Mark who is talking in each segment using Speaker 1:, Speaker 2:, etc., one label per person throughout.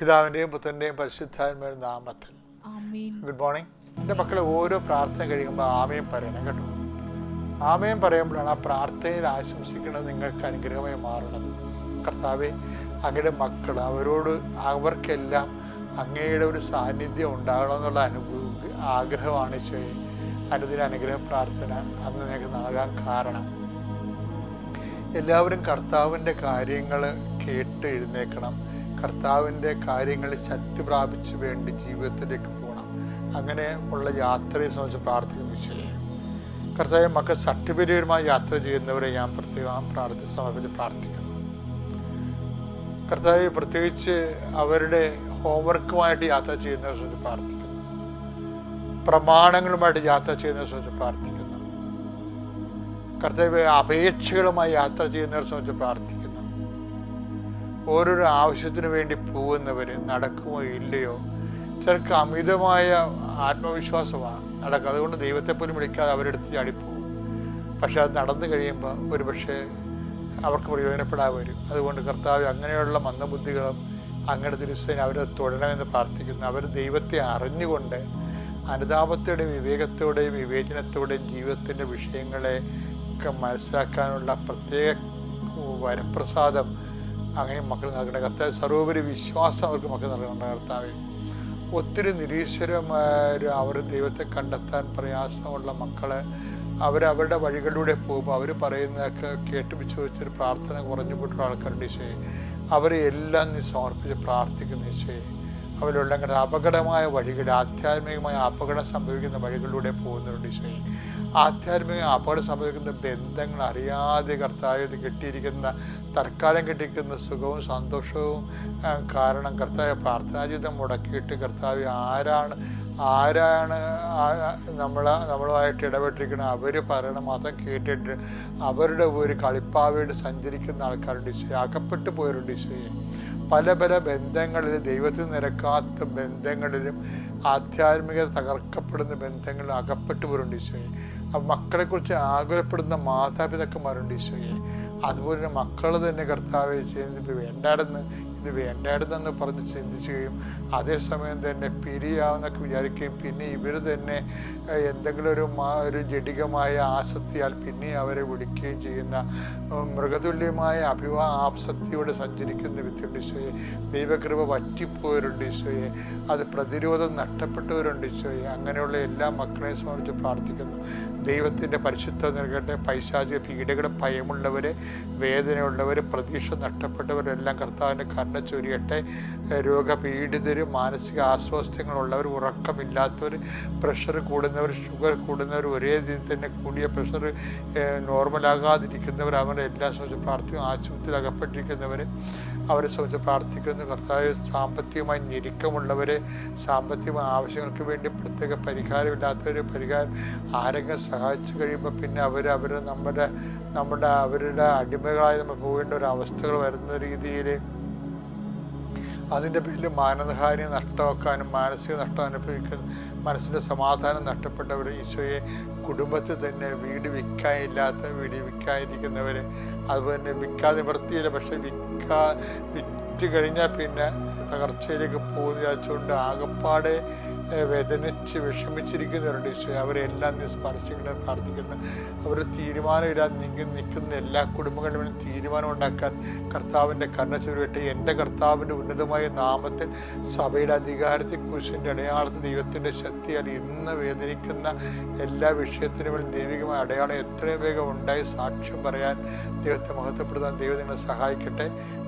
Speaker 1: പിതാവിന്റെയും പുത്രന്റെയും പരിശുദ്ധാത്മയുടെ നാമത്തിൽ. ഗുഡ് മോർണിംഗ് എന്റെ മക്കളെ ഓരോ പ്രാർത്ഥന കഴിയുമ്പോൾ ആമയും പറയണം കേട്ടോ. ആമയും പറയുമ്പോഴാണ് ആ പ്രാർത്ഥനയിൽ ആശംസിക്കുന്നത് നിങ്ങൾക്ക് അനുഗ്രഹമായി മാറുന്നത്. കർത്താവെ അങ്ങയുടെ മക്കൾ അവരോട് അവർക്കെല്ലാം അങ്ങയുടെ ഒരു സാന്നിധ്യം ഉണ്ടാകണമെന്നുള്ള അനുഭവ ആഗ്രഹമാണ് അനുദിന അനുഗ്രഹ പ്രാർത്ഥന അന്ന് നിങ്ങൾക്ക് നൽകാൻ കാരണം. എല്ലാവരും കർത്താവിന്റെ കാര്യങ്ങൾ കേട്ട് എഴുന്നേക്കണം കർത്താവിന്റെ കാര്യങ്ങൾ ശക്തി പ്രാപിച്ച് വേണ്ടി ജീവിതത്തിലേക്ക് പോകണം. അങ്ങനെ ഉള്ള യാത്രയെ സംബന്ധിച്ച് പ്രാർത്ഥിക്കുന്നു ഈശോയെ. കർത്താവ് മക്കൾ സർട്ടിഫിക്കറ്റുമായി യാത്ര ചെയ്യുന്നവരെ ഞാൻ പ്രത്യേകം പ്രാർത്ഥി സമർപ്പിച്ച് പ്രാർത്ഥിക്കുന്നു. കർത്താവ് പ്രത്യേകിച്ച് അവരുടെ ഹോംവർക്കുമായിട്ട് യാത്ര ചെയ്യുന്നവരെ സംബന്ധിച്ച് പ്രാർത്ഥിക്കുന്നു. പ്രമാണങ്ങളുമായിട്ട് യാത്ര ചെയ്യുന്നവരെ സംബന്ധിച്ച് പ്രാർത്ഥിക്കുന്നു. കർത്താവ് അപേക്ഷകളുമായി യാത്ര ചെയ്യുന്നവരെ സംബന്ധിച്ച് പ്രാർത്ഥിക്കുന്നു. ഓരോരോ ആവശ്യത്തിന് വേണ്ടി പോകുന്നവർ നടക്കുമോ ഇല്ലയോ? ചിലർക്ക് അമിതമായ ആത്മവിശ്വാസമാണ് നടക്കുക. അതുകൊണ്ട് ദൈവത്തെ പോലും വിളിക്കാതെ അവരെടുത്ത് ചാടിപ്പോകും. പക്ഷെ അത് നടന്നു കഴിയുമ്പോൾ ഒരു പക്ഷേ അവർക്ക് പ്രയോജനപ്പെടാൻ വരും. അതുകൊണ്ട് കർത്താവ് അങ്ങനെയുള്ള മന്ദബുദ്ധികളും അങ്ങനെ ദിവസം അവരെ തുടരണമെന്ന് പ്രാർത്ഥിക്കുന്നു. അവർ ദൈവത്തെ അറിഞ്ഞുകൊണ്ട് അനുതാപത്തോടെയും വിവേകത്തോടെയും വിവേചനത്തോടെയും ജീവിതത്തിന്റെ വിഷയങ്ങളെ മനസ്സിലാക്കാനുള്ള പ്രത്യേക വരപ്രസാദം അങ്ങനെ മക്കൾ നൽകണേ കർത്താവ് സർവോപരി വിശ്വാസം അവർക്ക് മക്കൾ നൽകണം കർത്താവ് ഒത്തിരി നിരീശ്വരമായ അവർ ദൈവത്തെ കണ്ടെത്താൻ പ്രയാസമുള്ള മക്കളെ അവരവരുടെ വഴികളിലൂടെ പോകുമ്പോൾ അവർ പറയുന്നതൊക്കെ കേട്ട് വിശ്വസിച്ചൊരു പ്രാർത്ഥന കുറഞ്ഞു പോയിട്ടുള്ള ആൾക്കാരുടെ ഈശോയെ. അവരെ എല്ലാം നീ സമർപ്പിച്ച് പ്രാർത്ഥിക്കുന്ന ഈശോയെ. അവരുള്ള അപകടമായ വഴികൾ ആധ്യാത്മികമായ അപകടം സംഭവിക്കുന്ന വഴികളിലൂടെ പോകുന്നുണ്ട് ഈശോയെ. ആധ്യാത്മിക അപകടം സംഭവിക്കുന്ന ബന്ധങ്ങൾ അറിയാതെ കർത്താവ് കിട്ടിയിരിക്കുന്ന തൽക്കാലം കിട്ടിയിരിക്കുന്ന സുഖവും സന്തോഷവും കാരണം കർത്താവ് പ്രാർത്ഥനാ ജീവിതം മുടക്കിയിട്ട് കർത്താവ് ആരാണ് ആരാണ് നമ്മൾ നമ്മളുമായിട്ട് ഇടപെട്ടിരിക്കുന്നത് അവർ പറയണ മാത്രം കേട്ടിട്ട് അവരുടെ ഒരു കളിപ്പാവയോട് സഞ്ചരിക്കുന്ന ആൾക്കാരുണ്ട് ഈശോയെ. അകപ്പെട്ടു പോയവരുണ്ട് ഈശോയെ. പല പല ബന്ധങ്ങളിൽ ദൈവത്തിൽ നിരക്കാത്ത ബന്ധങ്ങളിലും ആധ്യാത്മികത തകർക്കപ്പെടുന്ന ബന്ധങ്ങളിൽ അകപ്പെട്ടു പോരുണ്ട് ഈശോയെ. അപ്പം മക്കളെക്കുറിച്ച് ആകുലപ്പെടുന്ന മാതാപിതാക്കന്മാരുണ്ട് ഈശോയെ. അതുപോലെ തന്നെ മക്കൾ തന്നെ കർത്താവ് ചെയ്യുന്നത് വേണ്ടാടെന്ന് ഇത് വേണ്ടായിരുന്നെന്ന് പറഞ്ഞ് ചിന്തിക്കുകയും അതേസമയം തന്നെ പിരിയാവുന്നൊക്കെ വിചാരിക്കുകയും പിന്നെ ഇവർ തന്നെ എന്തെങ്കിലും ഒരു മാ ഒരു ജഡികമായ ആസക്തിയാൽ പിന്നെ അവരെ വിളിക്കുകയും ചെയ്യുന്ന മൃഗതുല്യമായ അഭിവാ ആസക്തിയോടെ സഞ്ചരിക്കുന്ന വിദ്യയുടെ ഈശോയെ. ദൈവകൃപ വറ്റിപ്പോയവരുണ്ട് ഈശോയെ. അത് പ്രതിരോധം നഷ്ടപ്പെട്ടവരുണ്ട് ഈശോയെ. അങ്ങനെയുള്ള എല്ലാ മക്കളെയും സംബന്ധിച്ച് പ്രാർത്ഥിക്കുന്നു. ദൈവത്തിന്റെ പരിശുദ്ധ നൽകട്ടെ. പൈശാചിക പീഡകളും ഭയമുള്ളവർ വേദനയുള്ളവർ പ്രതീക്ഷ നഷ്ടപ്പെട്ടവരെല്ലാം കർത്താവിന്റെ കരുണ ചൊരിയട്ടെ. രോഗപീഡിതർ മാനസിക ആസ്വാസ്ഥ്യങ്ങളുള്ളവർ ഉറക്കമില്ലാത്തവർ പ്രഷർ കൂടുന്നവർ ഷുഗർ കൂടുന്നവർ ഒരേ രീതിയിൽ തന്നെ കൂടിയ പ്രഷർ നോർമലാകാതിരിക്കുന്നവർ അവരുടെ എല്ലാ സംബന്ധിച്ച് പ്രാർത്ഥിക്കും ആശുപത്രിയിൽ അകപ്പെട്ടിരിക്കുന്നവർ അവരെ സംബന്ധിച്ച് പ്രാർത്ഥിക്കുന്നു. കർത്താവ് സാമ്പത്തികമായി ഞെരുക്കമുള്ളവർ സാമ്പത്തിക ആവശ്യങ്ങൾക്ക് വേണ്ടി പ്രത്യേക പരിഹാരമില്ലാത്തവർ പരിഹാരം ആരെങ്കിലും സഹായിച്ചു കഴിയുമ്പോൾ പിന്നെ അവർ അവർ നമ്മുടെ നമ്മുടെ അവരുടെ അടിമകളായി നമ്മൾ പോകേണ്ട ഒരു അവസ്ഥകൾ വരുന്ന രീതിയിൽ അതിന്റെ പേരിൽ മാനഹാനി നഷ്ടമാക്കാനും മാനസിക നഷ്ടം അനുഭവിക്കുന്ന മനസ്സിന്റെ സമാധാനം നഷ്ടപ്പെട്ടവർ ഈശോയെ കുടുംബത്തിൽ തന്നെ വീട് വിൽക്കാനില്ലാത്ത വീട് വിൽക്കാതിരിക്കുന്നവർ അതുപോലെ തന്നെ വിൽക്കാതെ നിവർത്തിയില്ല പക്ഷേ വിൽക്കാ വിറ്റ് കഴിഞ്ഞാൽ പിന്നെ തകർച്ചയിലേക്ക് പോകുന്ന വിചാരിച്ചുകൊണ്ട് ആകപ്പാടെ വേദനിച്ച് വിഷമിച്ചിരിക്കുന്നവരുണ്ട് ഈശോ അവരെല്ലാം നീ സ്പർശിക്കണം പ്രാർത്ഥിക്കുന്നു. അവർ തീരുമാനമില്ലാതെ നീങ്ങി നിൽക്കുന്ന എല്ലാ കുടുംബങ്ങളിലും തീരുമാനം ഉണ്ടാക്കാൻ കർത്താവിന്റെ കണ്ണ ചുരുവിട്ട്. എന്റെ കർത്താവിന്റെ ഉന്നതമായ നാമത്തിൽ സഭയുടെ അധികാരത്തിൽ കുശിന്റെ അടയാളത്തിൽ ദൈവത്തിന്റെ ശക്തിയാൽ ഇന്ന് വേദനിക്കുന്ന എല്ലാ വിഷയത്തിനും വേണ്ടി ദൈവികമായ അടയാളം എത്രയും വേഗം ഉണ്ടായി സാക്ഷ്യം പറയാൻ ദൈവത്തെ മഹത്വപ്പെടുത്താൻ ദൈവം നിങ്ങളെ സഹായിക്കട്ടെ.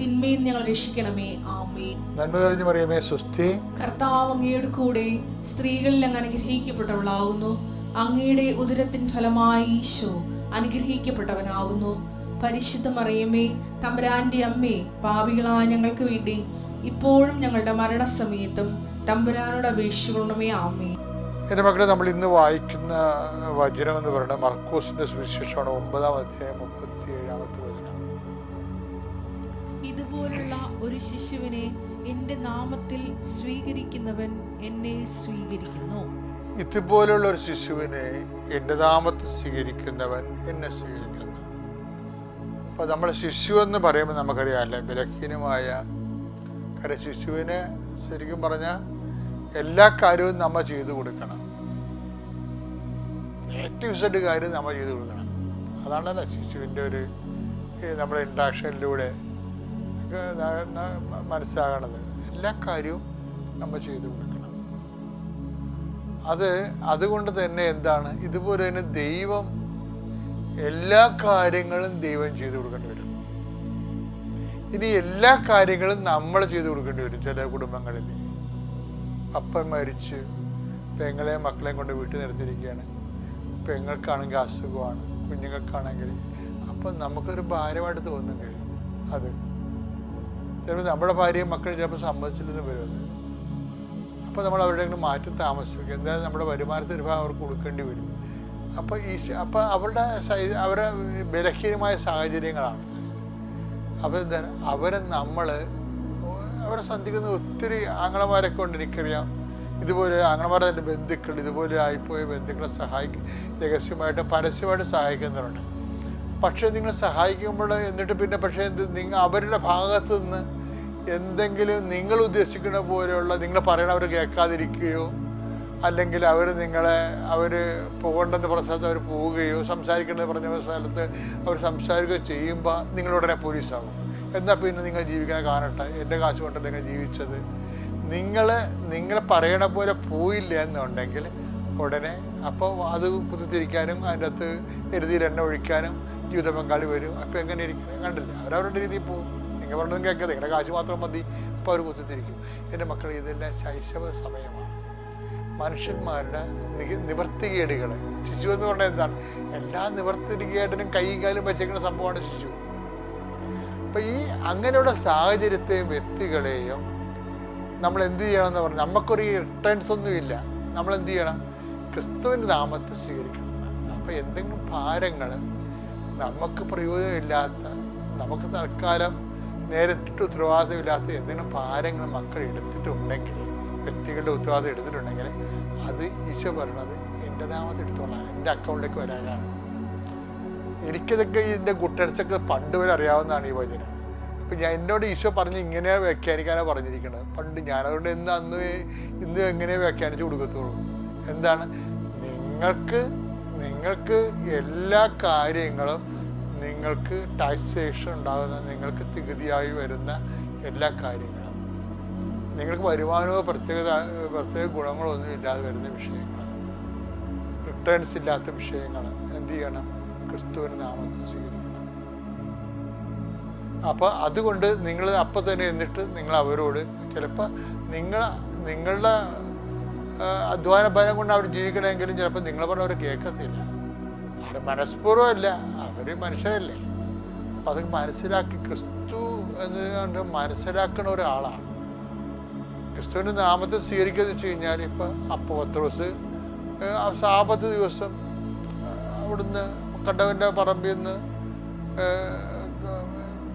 Speaker 2: തിന്മയിൽ ഞങ്ങൾ രക്ഷിക്കണമേ. ആമേ
Speaker 1: നന്മ തെളിഞ്ഞു പറയുമേ സുസ്ഥി
Speaker 2: കർത്താവ് അങ്ങയുടെ കൂടെ സ്ത്രീകളിൽ അങ്ങ് അനുഗ്രഹിക്കപ്പെട്ടവളാകുന്നു അങ്ങയുടെ ഉദരത്തിൻ ഫലമായി ഈശോ അനുഗ്രഹിക്കപ്പെട്ടവനാകുന്നു പരിശുദ്ധ മറിയമേ തമ്പുരാന്റെ അമ്മേ പാപികളായ ഞങ്ങൾക്ക് വേണ്ടി ഇപ്പോഴും ഞങ്ങളുടെ മരണസമയത്തും തമ്പുരാനോട് അപേക്ഷിക്കണമേ. ആമേ
Speaker 1: എന്റെ മക്കളെ നമ്മൾ ഇന്ന് വായിക്കുന്ന വചനം എന്ന് പറയുന്നത് മർക്കോസിന്റെ സുവിശേഷമാണ് ഒമ്പതാം അധ്യായം
Speaker 2: ഇതുപോലുള്ള ഒരു ശിശുവിനെ എന്റെ നാമത്തിൽ സ്വീകരിക്കുന്നവൻ എന്നെ സ്വീകരിക്കുന്നു.
Speaker 1: ഇതുപോലുള്ള ഒരു ശിശുവിനെ എന്റെ നാമത്തിൽ സ്വീകരിക്കുന്നവൻ എന്നെ സ്വീകരിക്കുന്നു. അപ്പോൾ നമ്മൾ ശിശു എന്ന് പറയുമ്പോൾ നമുക്കറിയാമല്ലേ ബലഹീനമായ കാര്യം ശിശുവിന് ശരിക്കും പറഞ്ഞാൽ എല്ലാ കാര്യവും നമ്മൾ ചെയ്തു കൊടുക്കണം. നെഗറ്റീവ് സൈഡ് കാര്യം നമ്മൾ ചെയ്തു കൊടുക്കണം. അതാണല്ലോ ശിശുവിന്റെ ഒരു നമ്മുടെ ഇൻട്രാക്ഷനിലൂടെ ഒക്കെ ന- ന- മനസ്സിലാകണത്. എല്ലാ കാര്യവും നമ്മൾ ചെയ്തു കൊടുക്കണം. അത് അതുകൊണ്ട് തന്നെ എന്താണ്? ഇതുപോലെ തന്നെ ദൈവം എല്ലാ കാര്യങ്ങളും ദൈവം ചെയ്തു കൊടുക്കേണ്ടി വരും. ഇനി എല്ലാ കാര്യങ്ങളും നമ്മൾ ചെയ്തു കൊടുക്കേണ്ടി വരും. ചില കുടുംബങ്ങളിൽ. അപ്പൻ മരിച്ച് പെങ്ങളെ മക്കളെയും കൊണ്ട് വീട്ടിൽ നിർത്തിയിരിക്കുകയാണ്. പെങ്ങൾക്കാണെങ്കിൽ അസുഖമാണ് കുഞ്ഞുങ്ങൾക്കാണെങ്കിൽ. അപ്പം നമുക്കൊരു ഭാരമായിട്ട് തോന്നുന്നുണ്ട് അത്. ചിലപ്പോൾ നമ്മുടെ ഭാര്യയും മക്കളും ചിലപ്പോൾ സമ്മതിച്ചില്ലെന്ന് വരുന്നത്. അപ്പോൾ നമ്മൾ അവരുടെ മാറ്റി താമസിപ്പിക്കും. എന്തായാലും നമ്മുടെ വരുമാനത്തിന് ഒരു ഭാഗം അവർക്ക് കൊടുക്കേണ്ടി വരും. അപ്പോൾ ഈ അപ്പോൾ അവരുടെ അവരുടെ ബലഹീനമായ സാഹചര്യങ്ങളാണ്. അപ്പോൾ എന്താണ് അവരെ നമ്മൾ അവരെ സന്ധിക്കുന്ന ഒത്തിരി ആങ്ങളമാരൊക്കെ കൊണ്ട് എനിക്കറിയാം. ഇതുപോലെ ആങ്ങളമാരെ തന്നെ ബന്ധുക്കൾ ഇതുപോലെ ആയിപ്പോയ ബന്ധുക്കളെ സഹായിക്കും രഹസ്യമായിട്ട് പരസ്യമായിട്ട് സഹായിക്കുന്നവരുണ്ട്. പക്ഷേ നിങ്ങൾ സഹായിക്കുമ്പോൾ എന്നിട്ട് പിന്നെ പക്ഷേ എന്ത് നിങ്ങൾ അവരുടെ ഭാഗത്ത് നിന്ന് എന്തെങ്കിലും നിങ്ങൾ ഉദ്ദേശിക്കുന്ന പോലെയുള്ള നിങ്ങൾ പറയണ അവർ കേൾക്കാതിരിക്കുകയോ അല്ലെങ്കിൽ അവർ നിങ്ങളെ അവർ പോകേണ്ടെന്ന് പറഞ്ഞ സ്ഥലത്ത് അവർ പോവുകയോ സംസാരിക്കേണ്ടത് പറഞ്ഞ സ്ഥലത്ത് അവർ സംസാരിക്കുകയോ ചെയ്യുമ്പോൾ നിങ്ങളുടനെ പോലീസാകും എന്നാൽ പിന്നെ നിങ്ങൾ ജീവിക്കാൻ കാണട്ടെ. എന്റെ കാശ് കൊണ്ട് നിങ്ങൾ ജീവിച്ചത്. നിങ്ങൾ നിങ്ങൾ പറയണ പോലെ പോയില്ല എന്നുണ്ടെങ്കിൽ ഉടനെ അപ്പോൾ അത് കുത്തിത്തിരിക്കാനും അതിന്റെ അകത്ത് എരുതിയിൽ എണ്ണ ഒഴിക്കാനും ജീവിത പങ്കാളി വരും. അപ്പം എങ്ങനെ ഇരിക്കും കണ്ടില്ല. അവരവരുടെ രീതിയിൽ പോകും. നിങ്ങൾ പറഞ്ഞതും കേൾക്കാതെ നിങ്ങളുടെ കാശ് മാത്രം മതി. അപ്പോൾ അവർ കുത്തിത്തിരിക്കും. എന്റെ മക്കൾ ഇതെല്ലാം ശൈശവ സമയമാണ്. മനുഷ്യന്മാരുടെ നിവർത്തികേടുകൾ ശിശു എന്ന് പറഞ്ഞാൽ എന്താണ്? എല്ലാ നിവർത്തികേടിനും കൈയും കാലും വെച്ചേക്കുന്ന സംഭവമാണ് ശിശു. അപ്പം ഈ അങ്ങനെയുള്ള സാഹചര്യത്തെയും വ്യക്തികളെയും നമ്മൾ എന്ത് ചെയ്യണം എന്ന് പറഞ്ഞാൽ നമുക്കൊരു റിട്ടേൺസ് ഒന്നുമില്ല നമ്മൾ എന്ത് ചെയ്യണം? ക്രിസ്തുവിന്റെ നാമത്തെ സ്വീകരിക്കണം. അപ്പം എന്തെങ്കിലും ഭാരങ്ങൾ നമുക്ക് പ്രയോജനമില്ലാത്ത നമുക്ക് തൽക്കാലം നേരിട്ട് ഉത്തരവാദിത്തമില്ലാത്ത എന്തെങ്കിലും ഭാരങ്ങൾ മക്കൾ എടുത്തിട്ടുണ്ടെങ്കിൽ വ്യക്തികളുടെ ഉത്തരവാദിത്തം എടുത്തിട്ടുണ്ടെങ്കിൽ അത് ഈശോ പറയണത് എന്റെ നാമത്തെ എടുത്തോളാം എന്റെ അക്കൗണ്ടിലേക്ക് വരാനാണ്. എനിക്കിതൊക്കെ ഇതിന്റെ ഗുട്ടൻസൊക്കെ പണ്ട് വരെ അറിയാവുന്നതാണ് ഈ വചനം. അപ്പം ഞാൻ എന്നോട് ഈശോ പറഞ്ഞ് ഇങ്ങനെ വ്യാഖ്യാനിക്കാനാണ് പറഞ്ഞിരിക്കുന്നത് പണ്ട് ഞാനതുകൊണ്ട് ഇന്ന് അന്ന് ഇന്ന് എങ്ങനെ വ്യാഖ്യാനിച്ച് കൊടുക്കത്തുള്ളൂ? എന്താണ്? നിങ്ങൾക്ക് നിങ്ങൾക്ക് എല്ലാ കാര്യങ്ങളും നിങ്ങൾക്ക് ടാക്സേഷൻ ഉണ്ടാകുന്ന നിങ്ങൾക്ക് തികുതിയായി വരുന്ന എല്ലാ കാര്യങ്ങളും. നിങ്ങൾക്ക് വരുമാനമോ പ്രത്യേകത പ്രത്യേക ഗുണങ്ങളോ ഒന്നും ഇല്ലാതെ വരുന്ന വിഷയങ്ങൾ. റിട്ടേൺസ് ഇല്ലാത്ത വിഷയങ്ങൾ. എന്ത് ചെയ്യണം? ക്രിസ്തുവിന് നാമത്തിൽ സ്വീകരിക്കണം. അപ്പോൾ അതുകൊണ്ട് നിങ്ങൾ അപ്പം തന്നെ എന്നിട്ട് നിങ്ങൾ അവരോട് ചിലപ്പോൾ നിങ്ങൾ നിങ്ങളുടെ അധ്വാന ബലം കൊണ്ട് അവർ ജീവിക്കണമെങ്കിലും ചിലപ്പോൾ നിങ്ങളെ പറഞ്ഞ അവർ കേൾക്കത്തില്ല. അവർ മനഃപൂർവമല്ല അവർ മനുഷ്യരല്ലേ. അപ്പം അത് മനസ്സിലാക്കി ക്രിസ്തു എന്ന് കണ്ട് മനസ്സിലാക്കുന്ന ഒരാളാണ്. ക്രിസ്തുവിന്റെ നാമത്തെ സ്വീകരിക്കുക എന്ന് വെച്ച് കഴിഞ്ഞാൽ ഇപ്പം ഏഹ് സാപത്ത് ദിവസം അവിടുന്ന് കണ്ടവന്റെ പറമ്പിൽ നിന്ന്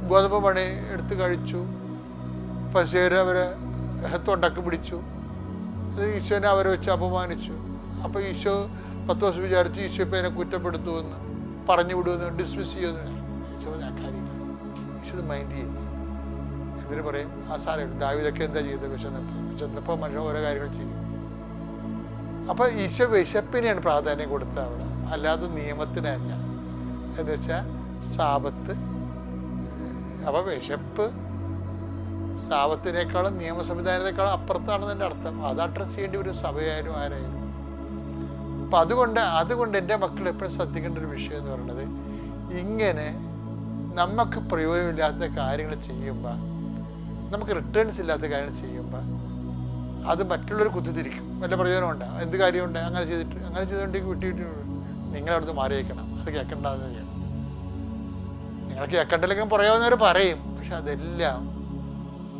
Speaker 1: ഗോതമ്പ് പണി എടുത്ത് കഴിച്ചു. പശുര അവരെ തൊണ്ടക്ക് പിടിച്ചു. ഈശോനെ അവരെ വെച്ച് അപമാനിച്ചു.
Speaker 3: അപ്പോൾ ഈശോ പത്ത് ദിവസം വിചാരിച്ച് എന്നെ കുറ്റപ്പെടുത്തുമെന്ന് പറഞ്ഞു വിടുമെന്ന് ഡിസ്മിസ് ചെയ്യുമെന്ന് ഈശോ ആ കാര്യമില്ല ഈശോ മൈൻഡ് ചെയ്യുന്നു എന്നിട്ട് പറയും ആ സാരം ദാവിതൊക്കെ എന്താ ചെയ്തത്? വിശന്നപ്പോൾ വിശന്നപ്പോൾ മനുഷ്യൻ ഓരോ കാര്യങ്ങൾ ചെയ്യും. അപ്പോൾ ഈശോ വിശപ്പിനെയാണ് പ്രാധാന്യം കൊടുത്തത് അവിടെ. അല്ലാതെ നിയമത്തിനല്ല. എന്ന് വെച്ചാൽ സാപത്ത് അപ്പോൾ വിശപ്പ് സാപത്തിനേക്കാളും നിയമ സംവിധാനത്തെക്കാളും അപ്പുറത്താണെന്ന് എന്റെ അർത്ഥം. അത് അഡ്രസ്സ് ചെയ്യേണ്ടി വരും സഭയായാലും ആരായാലും. അപ്പം അതുകൊണ്ട് അതുകൊണ്ട് എന്റെ മക്കൾ എപ്പോഴും ശ്രദ്ധിക്കേണ്ട ഒരു വിഷയം എന്ന് പറയുന്നത് ഇങ്ങനെ നമുക്ക് പ്രയോജനമില്ലാത്ത കാര്യങ്ങൾ ചെയ്യുമ്പോൾ നമുക്ക് റിട്ടേൺസ് ഇല്ലാത്ത കാര്യങ്ങൾ ചെയ്യുമ്പോൾ അത് മറ്റുള്ളവർ കുത്തിത്തിരിക്കും. വല്ല പ്രയോജനമുണ്ട്? എന്ത് കാര്യമുണ്ട്? അങ്ങനെ ചെയ്തിട്ട് അങ്ങനെ ചെയ്തുകൊണ്ടെങ്കിൽ വിട്ടിട്ട് നിങ്ങളവിടുന്ന് മാറിയേക്കണം. അത് കേൾക്കേണ്ടതെന്ന് ചെയ്യണം നിങ്ങൾ കേൾക്കണ്ടില്ലെങ്കിൽ പറയാവുന്നവർ പറയും. പക്ഷെ അതെല്ലാം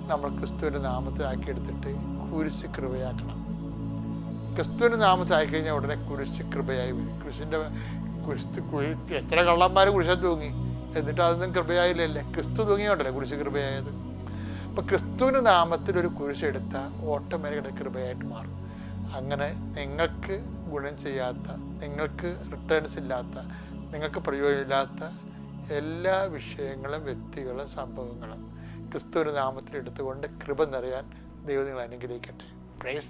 Speaker 3: നമ്മൾ ക്രിസ്തുവിന്റെ നാമത്തിലാക്കിയെടുത്തിട്ട് കുരിശ് കൃപയാക്കണം. ക്രിസ്തുവിന്റെ നാമത്തിൽ കഴിഞ്ഞാൽ ഉടനെ കുരിശ് കൃപയായി വരും. കുരിശിന്റെ കുരിശ് കുരി- എത്ര കള്ളന്മാർ കുരിശം തൂങ്ങി? എന്നിട്ട് അതൊന്നും കൃപയായില്ലല്ലേ? ക്രിസ്തു തൂങ്ങിയോണ്ടല്ലേ കുരിശ് കൃപയായത്? അപ്പം ക്രിസ്തുവിന്റെ നാമത്തിൽ ഒരു കുരിശ് എടുത്താൽ ഓട്ടോമാറ്റിക്കായിട്ട് കൃപയായിട്ട് മാറും. അങ്ങനെ നിങ്ങൾക്ക് ഗുണം ചെയ്യാത്ത നിങ്ങൾക്ക് റിട്ടേൺസ് ഇല്ലാത്ത നിങ്ങൾക്ക് പ്രയോജനമില്ലാത്ത എല്ലാ വിഷയങ്ങളും വ്യക്തികളും സംഭവങ്ങളും ക്രിസ്തുവിന്റെ നാമത്തിൽ എടുത്തുകൊണ്ട് കൃപ നിറയാൻ ദൈവം നിങ്ങൾ അനുഗ്രഹിക്കട്ടെ. Praise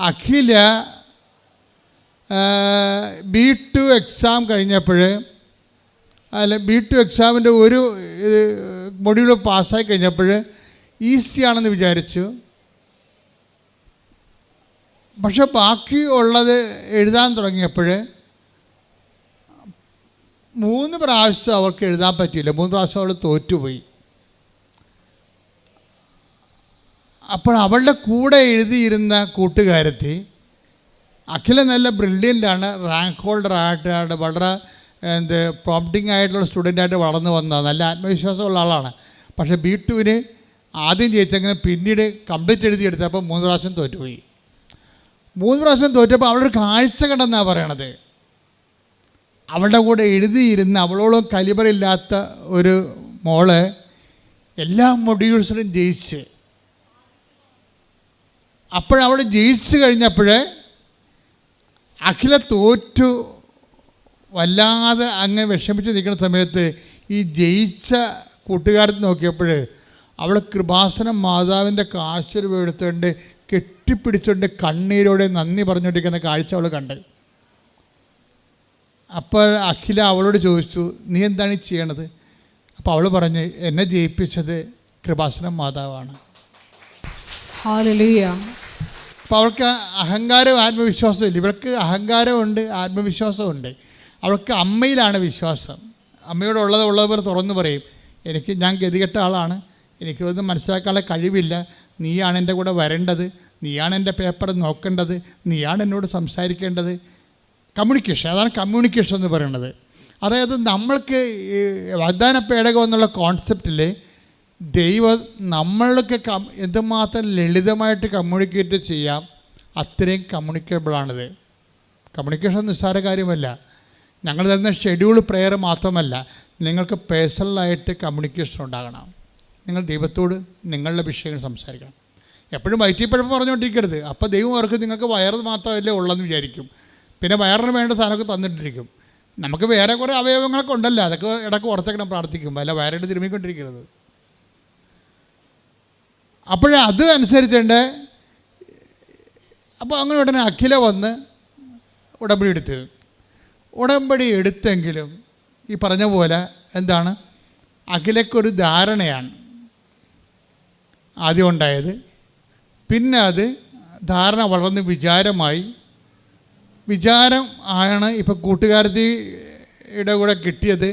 Speaker 1: Akhila B two exam കഴിഞ്ഞപ്പോൾ അല്ല ബി ടു എക്സാമിന്റെ ഒരു മൊഡ്യൂൾ പാസ്സായി കഴിഞ്ഞപ്പോൾ ഈസിയാണെന്ന് വിചാരിച്ചു. പക്ഷെ ബാക്കി ഉള്ളത് എഴുതാൻ തുടങ്ങിയപ്പോൾ മൂന്ന് പ്രാവശ്യം അവർക്ക് എഴുതാൻ പറ്റിയില്ല. മൂന്ന് പ്രാവശ്യം അവൾ തോറ്റുപോയി. അപ്പോൾ അവളുടെ കൂടെ എഴുതിയിരുന്ന കൂട്ടുകാരത്തി അഖില നല്ല ബ്രില്യന്റാണ് റാങ്ക് ഹോൾഡർ ആയിട്ടാണ് വളരെ എന്ത് പ്രോംപ്റ്റിംഗ് ആയിട്ടുള്ള സ്റ്റുഡന്റായിട്ട് വളർന്നു വന്ന നല്ല ആത്മവിശ്വാസമുള്ള ആളാണ്. പക്ഷേ ബി ടുവിന് ആദ്യം ജയിച്ചങ്ങനെ പിന്നീട് കംപ്ലീറ്റ് എഴുതിയെടുത്തപ്പോൾ മൂന്ന് പ്രാവശ്യം തോറ്റുപോയി. മൂന്ന് പ്രാവശ്യം തോറ്റപ്പോൾ അവളൊരു കാഴ്ച കണ്ടെന്നാണ് പറയണത്. അവളുടെ കൂടെ എഴുതിയിരുന്ന അവളോളം കലിബറില്ലാത്ത ഒരു മോൾ എല്ലാ മൊഡ്യൂൾസിലും ജയിച്ച് അപ്പോഴവൾ ജയിച്ചു കഴിഞ്ഞപ്പോഴേ അഖില തോറ്റു വല്ലാതെ അങ്ങനെ വിഷമിച്ച് നിൽക്കുന്ന സമയത്ത് ഈ ജയിച്ച കൂട്ടുകാരത്ത് നോക്കിയപ്പോൾ അവൾ കൃപാസനം മാതാവിന്റെ കാശ് രൂപ എടുത്തുകൊണ്ട് കെട്ടിപ്പിടിച്ചുകൊണ്ട് കണ്ണീരോടെ നന്ദി പറഞ്ഞുകൊണ്ടിരിക്കുന്ന കാഴ്ച അവൾ കണ്ട്. അപ്പോൾ അഖില അവളോട് ചോദിച്ചു നീ എന്താണ് ചെയ്യണത്? അപ്പോൾ അവൾ പറഞ്ഞു എന്നെ ജയിപ്പിച്ചത് കൃപാസനം മാതാവാണ്.
Speaker 2: ഹാലലുയ
Speaker 1: അപ്പോൾ അവൾക്ക് അഹങ്കാരവും ആത്മവിശ്വാസവും ഇല്ല ഇവൾക്ക് അഹങ്കാരമുണ്ട് ആത്മവിശ്വാസമുണ്ട്. അവൾക്ക് അമ്മയിലാണ് വിശ്വാസം. അമ്മയോട് ഉള്ളത് ഉള്ളതുപോലെ തുറന്നു പറയും. എനിക്ക് ഞാൻ ഗതികെട്ട ആളാണ്. എനിക്ക് ഒന്നും മനസ്സിലാക്കാനുള്ള കഴിവില്ല. നീയാണ് എന്റെ കൂടെ വരേണ്ടത്. നീയാണ് എന്റെ പേപ്പർ നോക്കേണ്ടത്. നീയാണ് എന്നോട് സംസാരിക്കേണ്ടത്. കമ്മ്യൂണിക്കേഷൻ അതാണ് കമ്മ്യൂണിക്കേഷൻ എന്ന് പറയുന്നത്. അതായത് നമ്മൾക്ക് വാഗ്ദാന പേടകം എന്നുള്ള കോൺസെപ്റ്റിൽ ദൈവം നമ്മൾക്ക് കം എന്തുമാത്രം ലളിതമായിട്ട് കമ്മ്യൂണിക്കേറ്റ് ചെയ്യാം അത്രയും കമ്മ്യൂണിക്കബിളാണിത് കമ്മ്യൂണിക്കേഷൻ നിസ്സാര കാര്യമല്ല. ഞങ്ങൾ തരുന്ന ഷെഡ്യൂൾ പ്രെയർ മാത്രമല്ല നിങ്ങൾക്ക് പേഴ്സണലായിട്ട് കമ്മ്യൂണിക്കേഷൻ ഉണ്ടാകണം. നിങ്ങൾ ദൈവത്തോട് നിങ്ങളുടെ വിഷയങ്ങൾ സംസാരിക്കണം. എപ്പോഴും വയറ്റിപ്പഴപ്പം പറഞ്ഞുകൊണ്ടിരിക്കരുത്. അപ്പോൾ ദൈവം അവർക്ക് നിങ്ങൾക്ക് വയറ് മാത്രമല്ലേ ഉള്ളതെന്ന് വിചാരിക്കും. പിന്നെ വയറിന് വേണ്ട സാധനമൊക്കെ തന്നിട്ടിരിക്കും. നമുക്ക് വേറെ കുറേ അവയവങ്ങളൊക്കെ ഉണ്ടല്ലോ. അതൊക്കെ ഇടയ്ക്ക് ഓർത്തേക്കണം പ്രാർത്ഥിക്കുമ്പോൾ അല്ല വയറിട്ട് തിരുമ്മിക്കൊണ്ടിരിക്കരുത്. അപ്പോഴേ അത് അനുസരിച്ചുണ്ട് അപ്പോൾ അങ്ങനെ ഉടനെ അഖില വന്ന് ഉടമ്പടി എടുത്തു. ഉടമ്പടി എടുത്തെങ്കിലും ഈ പറഞ്ഞ പോലെ എന്താണ്? അഖിലക്കൊരു ധാരണയാണ്. ആദ്യം ഉണ്ടായത്. പിന്നെ അത് ധാരണ വളർന്ന് വിചാരമായി. വിചാരം ആണ് ഇപ്പോൾ കൂട്ടുകാരത്തിയുടെ കൂടെ കിട്ടിയത്.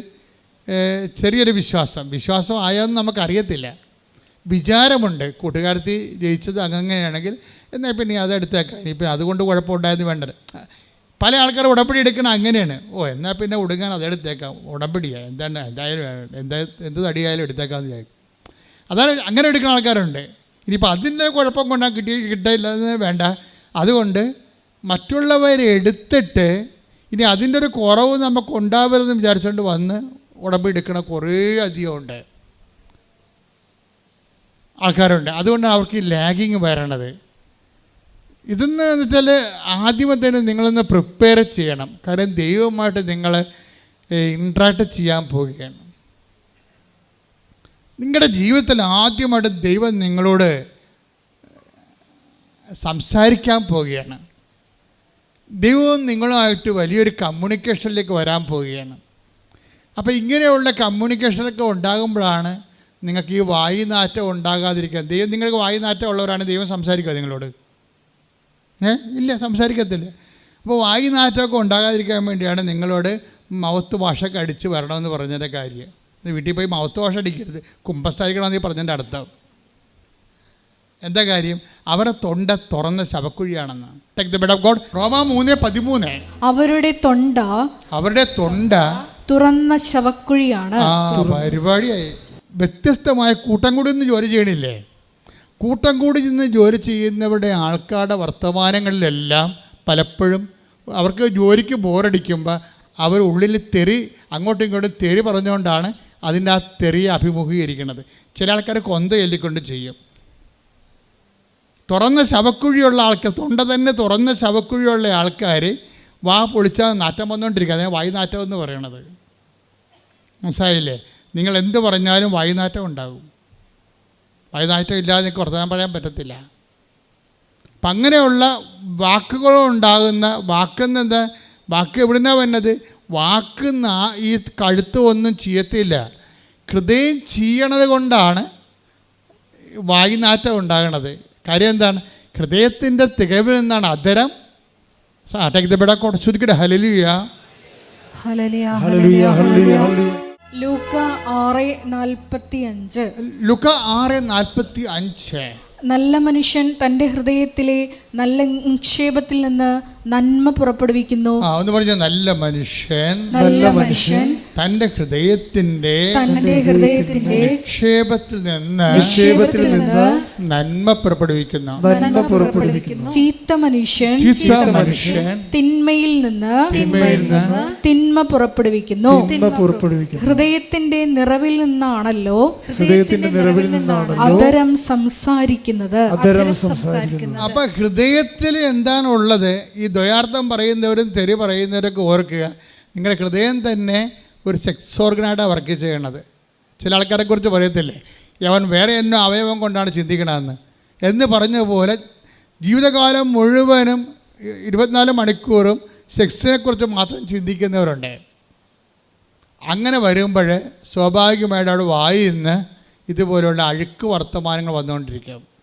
Speaker 1: ചെറിയൊരു വിശ്വാസം. വിശ്വാസം ആയെന്ന് നമുക്കറിയത്തില്ല. വിചാരമുണ്ട്. കൂട്ടുകാരത്തി ജയിച്ചത് അങ്ങനെയാണെങ്കിൽ എന്നാൽ പിന്നെ അത് എടുത്തേക്കാം. ഇനിയിപ്പോൾ അതുകൊണ്ട് കുഴപ്പമുണ്ടായെന്ന് വേണ്ടത്. പല ആൾക്കാർ ഉടമ്പടി എടുക്കണം അങ്ങനെയാണ്. ഓ എന്നാൽ പിന്നെ ഉടുങ്ങാൻ അതെടുത്തേക്കാം ഉടമ്പടിയാണ് എന്താണ്? എന്തായാലും എന്താ എന്ത് തടിയായാലും എടുത്തേക്കാമെന്ന് വിചാരിക്കും. അതാണ് അങ്ങനെ എടുക്കുന്ന ആൾക്കാരുണ്ട്. ഇനിയിപ്പോൾ അതിന്റെ കുഴപ്പം കൊണ്ടാൽ കിട്ടി കിട്ടില്ല വേണ്ട. അതുകൊണ്ട് മറ്റുള്ളവരെ എടുത്തിട്ട് ഇനി അതിന്റെ ഒരു കുറവ് നമുക്ക് ഉണ്ടാവരുതെന്ന് വിചാരിച്ചുകൊണ്ട് വന്ന് ഉടമ്പടി എടുക്കണ കുറേ അധികം ഉണ്ട്. ആൾക്കാരുണ്ട്. അതുകൊണ്ടാണ് അവർക്ക് ലാഗിങ് വരണത്. ഇതെന്ന് വെച്ചാൽ ആദ്യമേ തന്നെ നിങ്ങളൊന്ന് പ്രിപ്പയർ ചെയ്യണം. കാരണം ദൈവമായിട്ട് നിങ്ങൾ ഇൻട്രാക്ട് ചെയ്യാൻ പോവുകയാണ്. നിങ്ങളുടെ ജീവിതത്തിൽ ആദ്യമായിട്ട് ദൈവം നിങ്ങളോട് സംസാരിക്കാൻ പോവുകയാണ്. ദൈവവും നിങ്ങളുമായിട്ട് വലിയൊരു കമ്മ്യൂണിക്കേഷനിലേക്ക് വരാൻ പോവുകയാണ്. അപ്പോൾ ഇങ്ങനെയുള്ള കമ്മ്യൂണിക്കേഷനൊക്കെ ഉണ്ടാകുമ്പോഴാണ് നിങ്ങൾക്ക് ഈ വായുനാറ്റം ഉണ്ടാകാതിരിക്കുക ദൈവം നിങ്ങൾക്ക് വായുനാറ്റം ഉള്ളവരാണ് ദൈവം സംസാരിക്കുക നിങ്ങളോട്. ഏ? ഇല്ല സംസാരിക്കത്തില്ല. അപ്പോൾ വായുനാറ്റമൊക്കെ ഉണ്ടാകാതിരിക്കാൻ വേണ്ടിയാണ് നിങ്ങളോട് മൗത്ത് വാഷൊക്കെ അടിച്ച് വരണമെന്ന് പറഞ്ഞതിന്റെ കാര്യം. വീട്ടിൽ പോയി മൗത്ത് വാഷ് അടിക്കരുത്. കുമ്പസ്ഥാരിക്കണമെന്ന് ഈ പറഞ്ഞതിന്റെ അർത്ഥം. എന്താ കാര്യം? അവരുടെ തൊണ്ട തുറന്ന ശവക്കുഴിയാണെന്ന്. Take the bed of God Roma മൂന്ന് പതിമൂന്ന്.
Speaker 2: അവരുടെ തൊണ്ട
Speaker 1: അവരുടെ തൊണ്ട
Speaker 2: തുറന്ന ശവക്കുഴിയാണ്.
Speaker 1: പരിപാടിയായി. വ്യത്യസ്തമായ കൂട്ടം കൂടി നിന്ന് ജോലി ചെയ്യണില്ലേ? കൂട്ടം കൂടി നിന്ന് ജോലി ചെയ്യുന്നവരുടെ ആൾക്കാരുടെ വർത്തമാനങ്ങളിലെല്ലാം പലപ്പോഴും അവർക്ക് ജോലിക്ക് ബോറടിക്കുമ്പോൾ അവർ ഉള്ളിൽ തെറി അങ്ങോട്ടും ഇങ്ങോട്ടും തെറി പറഞ്ഞുകൊണ്ടാണ് അതിന്റെ ആ തെറിയെ അഭിമുഖീകരിക്കുന്നത്. ചില ആൾക്കാർ കൊന്ത ചൊല്ലിക്കൊണ്ട് ചെയ്യും. തുറന്ന ശവക്കുഴിയുള്ള ആൾക്കാർ തൊണ്ട തന്നെ തുറന്ന ശവക്കുഴിയുള്ള ആൾക്കാർ വാ പൊളിച്ചാൽ നാറ്റം വന്നുകൊണ്ടിരിക്കുക അതിനെ വായുനാറ്റം എന്ന് പറയണത്. മനസ്സിലായില്ലേ? നിങ്ങൾ എന്ത് പറഞ്ഞാലും വായുനാറ്റം ഉണ്ടാകും. വായുനാറ്റം ഇല്ലാതെ നിങ്ങൾക്ക് വർത്തമാനം പറയാൻ പറ്റത്തില്ല. അപ്പം അങ്ങനെയുള്ള വാക്കുകളുണ്ടാകുന്ന വാക്കെന്നെന്താ വാക്ക് എവിടുന്നാണ് വന്നത്? വാക്ക് നാ ഈ കഴുത്ത് ഒന്നും ചെയ്യത്തില്ല ഹൃദയം ചെയ്യണത് കൊണ്ടാണ് വായുനാറ്റം ഉണ്ടാകണത്. കാര്യം എന്താണ്? ഹൃദയത്തിന്റെ തികവിൽ നിന്നാണ് അധരം. സാട്ടേക്ക് ചുരുക്കിട്ട് hallelujah
Speaker 4: hallelujah
Speaker 5: hallelujah hallelujah. Hallelujah.
Speaker 2: ലൂക്ക ആറ് നാൽപ്പത്തി അഞ്ച്
Speaker 1: ലുക്ക ആറ് നാൽപ്പത്തി അഞ്ച്
Speaker 2: നല്ല മനുഷ്യൻ തന്റെ ഹൃദയത്തിലെ നല്ല നിക്ഷേപത്തിൽ നിന്ന് നന്മ പുറപ്പെടുവിക്കുന്നു.
Speaker 1: ആ ഒന്ന് പറഞ്ഞ നല്ല മനുഷ്യൻ.
Speaker 2: നല്ല മനുഷ്യൻ
Speaker 1: തന്റെ ഹൃദയത്തിന്റെ
Speaker 2: തന്റെ ഹൃദയത്തിന്റെ
Speaker 1: നിക്ഷേപത്തിൽ നിന്ന്
Speaker 4: നിക്ഷേപത്തിൽ നിന്ന്
Speaker 1: നന്മ പുറപ്പെടുവിക്കുന്നു.
Speaker 4: നന്മ പുറപ്പെടുവിക്കുന്നു.
Speaker 2: ചീത്ത മനുഷ്യൻ
Speaker 1: ചീത്ത മനുഷ്യൻ.
Speaker 2: തിന്മയിൽ നിന്ന്
Speaker 1: തിന്മയിൽ നിന്ന്
Speaker 2: തിന്മ പുറപ്പെടുവിക്കുന്നു.
Speaker 4: തിന്മ പുറപ്പെടുവിക്കുന്നു.
Speaker 2: ഹൃദയത്തിന്റെ നിറവിൽ നിന്നാണല്ലോ
Speaker 4: ഹൃദയത്തിന്റെ നിറവിൽ നിന്നാണല്ലോ
Speaker 2: അതരം സംസാരിക്കുന്നത്.
Speaker 4: അതരം സംസാരിക്കുന്നത്.
Speaker 1: അപ്പൊ ഹൃദയത്തിൽ എന്താണ് ഉള്ളത് ഈ ദ്വയാർത്ഥം പറയുന്നവരും തെറി പറയുന്നവരൊക്കെ ഓർക്കുക. നിങ്ങളുടെ ഹൃദയം തന്നെ ഒരു സെക്സ് ഓർഗനായിട്ടാണ് വർക്ക് ചെയ്യണത്. ചില ആൾക്കാരെ കുറിച്ച് പറയത്തില്ലേ? അവൻ വേറെ എന്നോ അവയവം കൊണ്ടാണ് ചിന്തിക്കണമെന്ന് എന്ന് പറഞ്ഞ പോലെ ജീവിതകാലം മുഴുവനും ഇരുപത്തിനാല് മണിക്കൂറും സെക്സിനെക്കുറിച്ച് മാത്രം ചിന്തിക്കുന്നവരുണ്ട്. അങ്ങനെ വരുമ്പോൾ സ്വാഭാവികമായിട്ട് അവിടെ വായിന്ന് ഇതുപോലുള്ള അഴുക്ക് വർത്തമാനങ്ങൾ വന്നുകൊണ്ടിരിക്കും.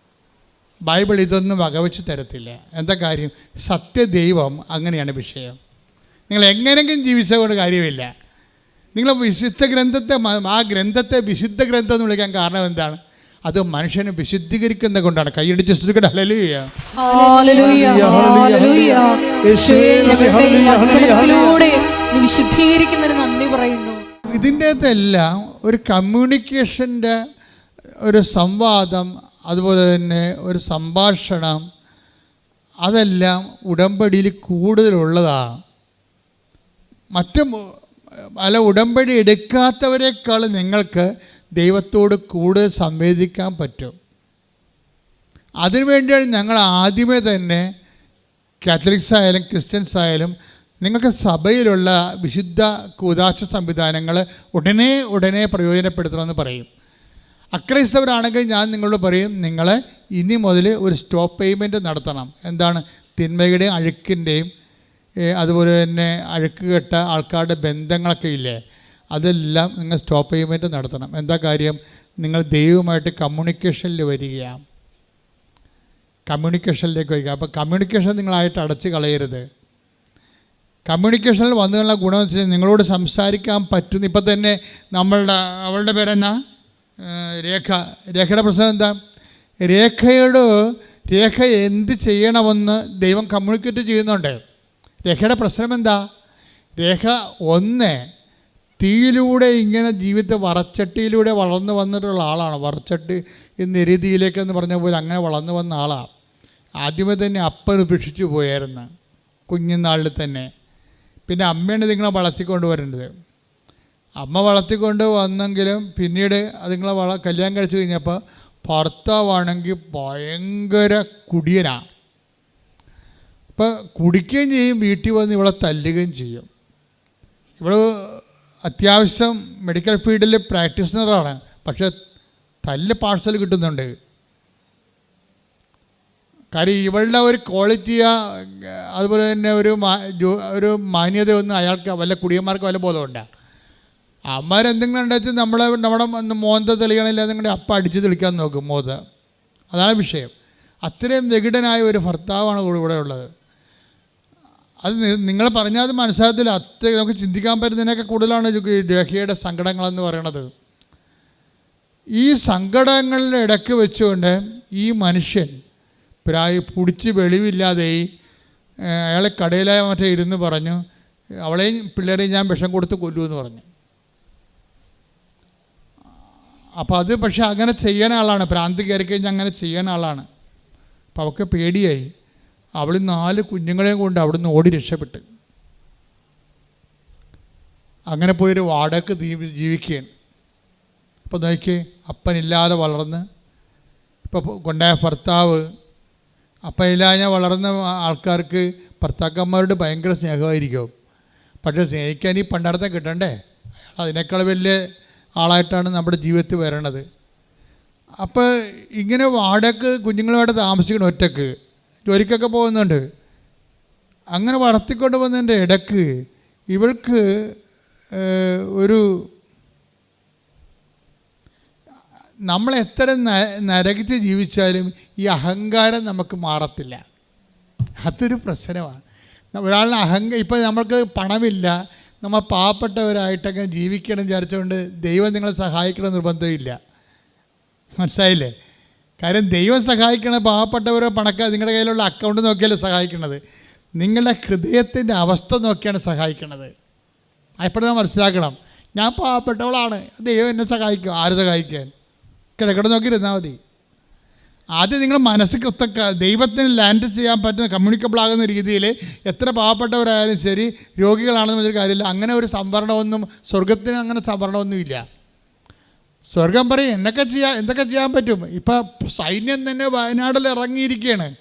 Speaker 1: ബൈബിൾ ഇതൊന്നും വകവെച്ച് തരത്തില്ല. എന്താ കാര്യം? സത്യദൈവം അങ്ങനെയാണ് വിഷയം. നിങ്ങൾ എങ്ങനെയെങ്കിലും ജീവിച്ചതുകൊണ്ട് കാര്യമില്ല. നിങ്ങൾ വിശുദ്ധ ഗ്രന്ഥത്തെ ആ ഗ്രന്ഥത്തെ വിശുദ്ധ ഗ്രന്ഥം എന്ന് വിളിക്കാൻ കാരണം എന്താണ്? അത് മനുഷ്യനെ വിശുദ്ധീകരിക്കുന്നത് കൊണ്ടാണ്. കൈയടിച്ച് ഇതിന്റെ എല്ലാം ഒരു കമ്മ്യൂണിക്കേഷന്റെ ഒരു സംവാദം അതുപോലെ തന്നെ ഒരു സംഭാഷണം അതെല്ലാം ഉടമ്പടിയിൽ കൂടുതലുള്ളതാണ്. മറ്റ് പല ഉടമ്പടി എടുക്കാത്തവരെക്കാൾ നിങ്ങൾക്ക് ദൈവത്തോട് കൂടുതൽ സംവേദിക്കാൻ പറ്റും. അതിനുവേണ്ടിയാണ് ഞങ്ങൾ ആദ്യമേ തന്നെ കാത്തലിക്സ് ആയാലും ക്രിസ്ത്യൻസ് ആയാലും നിങ്ങൾക്ക് സഭയിലുള്ള വിശുദ്ധ കൂതാശ സംവിധാനങ്ങൾ ഉടനെ ഉടനെ പ്രയോജനപ്പെടുത്തണമെന്ന് പറയും. അക്രൈസ്തവരാണെങ്കിൽ ഞാൻ നിങ്ങളോട് പറയും നിങ്ങൾ ഇനി മുതൽ ഒരു സ്റ്റോപ്പ് പേയ്മെന്റ് നടത്തണം. എന്താണ്? തിന്മയുടെയും അഴുക്കിന്റെയും അതുപോലെ തന്നെ അഴുക്ക് കെട്ട ആൾക്കാരുടെ ബന്ധങ്ങളൊക്കെ ഇല്ലേ? അതെല്ലാം നിങ്ങൾ സ്റ്റോപ്പ് പേയ്മെന്റ് നടത്തണം. എന്താ കാര്യം? നിങ്ങൾ ദൈവമായിട്ട് കമ്മ്യൂണിക്കേഷനിൽ വരികയാണ്. കമ്മ്യൂണിക്കേഷനിലേക്ക് വരിക. അപ്പോൾ കമ്മ്യൂണിക്കേഷൻ നിങ്ങളായിട്ട് അടച്ച് കളയരുത്. കമ്മ്യൂണിക്കേഷനിൽ വന്നുള്ള ഗുണമെന്ന് വെച്ചാൽ നിങ്ങളോട് സംസാരിക്കാൻ പറ്റുന്ന ഇപ്പം തന്നെ നമ്മളുടെ അവളുടെ പേരെന്നാ? രേഖ രേഖയുടെ പ്രശ്നം എന്താ? രേഖയോട് രേഖ എന്ത് ചെയ്യണമെന്ന് ദൈവം കമ്മ്യൂണിക്കേറ്റ് ചെയ്യുന്നുണ്ട്. രേഖയുടെ പ്രശ്നം എന്താ? രേഖ ഒന്ന് തീയിലൂടെ ഇങ്ങനെ ജീവിതത്തെ വറച്ചട്ടിയിലൂടെ വളർന്നു വന്നിട്ടുള്ള ആളാണ്. വറച്ചട്ടി ഇന്ന് രീതിയിലേക്ക് എന്ന് പറഞ്ഞ പോലെ അങ്ങനെ വളർന്നു വന്ന ആളാണ് ആദ്യമേ തന്നെ അപ്പൻ ഉപേക്ഷിച്ചു പോയായിരുന്നു. കുഞ്ഞുനാളിൽ തന്നെ. പിന്നെ അമ്മയാണ് ഇതിങ്ങനെ വളർത്തിക്കൊണ്ട് വരേണ്ടത്. അമ്മ വളർത്തിക്കൊണ്ട് വന്നെങ്കിലും പിന്നീട് അതുങ്ങളെ വള കല്യാണം കഴിച്ചു കഴിഞ്ഞപ്പോൾ ഭർത്താവാണെങ്കിൽ ഭയങ്കര കുടിയനാണ് ഇപ്പം കുടിക്കുകയും ചെയ്യും വീട്ടിൽ വന്ന് ഇവളെ തല്ലുകയും ചെയ്യും. ഇവൾ അത്യാവശ്യം മെഡിക്കൽ ഫീൽഡിൽ പ്രാക്ടീഷണറാണ് പക്ഷെ തല്ല് പാഴ്സൽ കിട്ടുന്നുണ്ട്. കാര്യം ഇവളുടെ ഒരു ക്വാളിറ്റി അതുപോലെ തന്നെ ഒരു ഒരു മാന്യതയൊന്നും അയാൾക്ക് വല്ല കുടിയന്മാർക്ക് വല്ല ബോധമുണ്ട് അമ്മമാരെന്തെങ്കിലും ഉണ്ടെങ്കിൽ നമ്മളെ നമ്മുടെ മോന്ത തെളിയണില്ല നിങ്ങളുടെ അപ്പ അടിച്ച് തെളിക്കാൻ നോക്കും മോത അതാണ് വിഷയം. അത്രയും വികടനായ ഒരു ഭർത്താവാണ് ഇവിടെ ഉള്ളത്. അത് നിങ്ങൾ പറഞ്ഞാൽ അത് മനസ്സിലാകത്തില്ല. അത്ര നമുക്ക് ചിന്തിക്കാൻ പറ്റുന്നതിനൊക്കെ കൂടുതലാണ് ഈ രഹയുടെ സങ്കടങ്ങളെന്ന് പറയണത്. ഈ സങ്കടങ്ങളുടെ ഇടയ്ക്ക് വെച്ചുകൊണ്ട് ഈ മനുഷ്യൻ പ്രായ പുടിച്ച് വെളിവില്ലാതെ അയാളെ കടയിലായ മറ്റേ ഇരുന്ന് പറഞ്ഞു അവളെയും പിള്ളേരെയും ഞാൻ വിഷം കൊടുത്ത് കൊല്ലുമെന്ന് പറഞ്ഞു. അപ്പോൾ അത് പക്ഷേ അങ്ങനെ ചെയ്യണ ആളാണ്. ഭ്രാന്തി കയറി കഴിഞ്ഞാൽ അങ്ങനെ ചെയ്യണ ആളാണ്. അപ്പോൾ അവൾക്ക് പേടിയായി. അവൾ നാല് കുഞ്ഞുങ്ങളെയും കൊണ്ട് അവിടുന്ന് ഓടി രക്ഷപ്പെട്ട്. അങ്ങനെ പോയൊരു വാടക ജീവിക്കുകയാണ്. അപ്പോൾ നോക്കിയേ അപ്പനില്ലാതെ വളർന്ന്. ഇപ്പോൾ കൊണ്ടായ ഭർത്താവ് അപ്പനില്ലാതെ വളർന്ന ആൾക്കാർക്ക് ഭർത്താക്കന്മാരോട് ഭയങ്കര സ്നേഹമായിരിക്കും. പക്ഷേ സ്നേഹിക്കാൻ ഈ പണ്ടടത്തെ കിട്ടണ്ടേ? അതിനേക്കാൾ വലിയ ആളായിട്ടാണ് നമ്മുടെ ജീവിതത്തിൽ വരണത്. അപ്പോൾ ഇങ്ങനെ വാടക കുഞ്ഞുങ്ങളുമായിട്ട് താമസിക്കണം ഒറ്റയ്ക്ക് ജോലിക്കൊക്കെ പോകുന്നുണ്ട്. അങ്ങനെ വളർത്തിക്കൊണ്ട് വന്നതിന്റെ ഇടയ്ക്ക് ഇവൾക്ക് ഒരു നമ്മൾ എത്ര നരകിച്ച് ജീവിച്ചാലും ഈ അഹങ്കാരം നമുക്ക് മാറത്തില്ല. അതൊരു പ്രശ്നമാണ്. ഒരാളിന് അഹങ്ക ഇപ്പം നമ്മൾക്ക് പണമില്ല. നമ്മൾ പാവപ്പെട്ടവരായിട്ടൊക്കെ ജീവിക്കണം വിചാരിച്ചുകൊണ്ട് ദൈവം നിങ്ങളെ സഹായിക്കണം നിർബന്ധമില്ല. മനസ്സിലായില്ലേ? കാര്യം ദൈവം സഹായിക്കണ പാവപ്പെട്ടവരോ പണക്കാർ നിങ്ങളുടെ കയ്യിലുള്ള അക്കൗണ്ട് നോക്കിയല്ലേ സഹായിക്കണത്. നിങ്ങളുടെ ഹൃദയത്തിന്റെ അവസ്ഥ നോക്കിയാണ് സഹായിക്കണത്. എപ്പോഴും നാം മനസ്സിലാക്കണം. ഞാൻ പാവപ്പെട്ടവളാണ്. ദൈവം എന്നെ സഹായിക്കും. ആര് സഹായിക്കാൻ? കിടക്കട നോക്കിയിരുന്നാൽ മതി. ആദ്യം നിങ്ങൾ മനസ്സ് ദൈവത്തിന് ലാൻഡ് ചെയ്യാൻ പറ്റുന്ന കമ്മ്യൂണിക്കബിൾ ആകുന്ന രീതിയിൽ എത്ര പാവപ്പെട്ടവരായാലും ശരി രോഗികളാണെന്ന് വെച്ചൊരു കാര്യമില്ല. അങ്ങനെ ഒരു സംവരണമൊന്നും സ്വർഗത്തിന് അങ്ങനെ സംവരണമൊന്നുമില്ല. സ്വർഗം പറയും എന്നൊക്കെ ചെയ്യാ എന്തൊക്കെ ചെയ്യാൻ പറ്റും? ഇപ്പം സൈന്യം തന്നെ വയനാട്ടിൽ ഇറങ്ങിയിരിക്കുകയാണ്.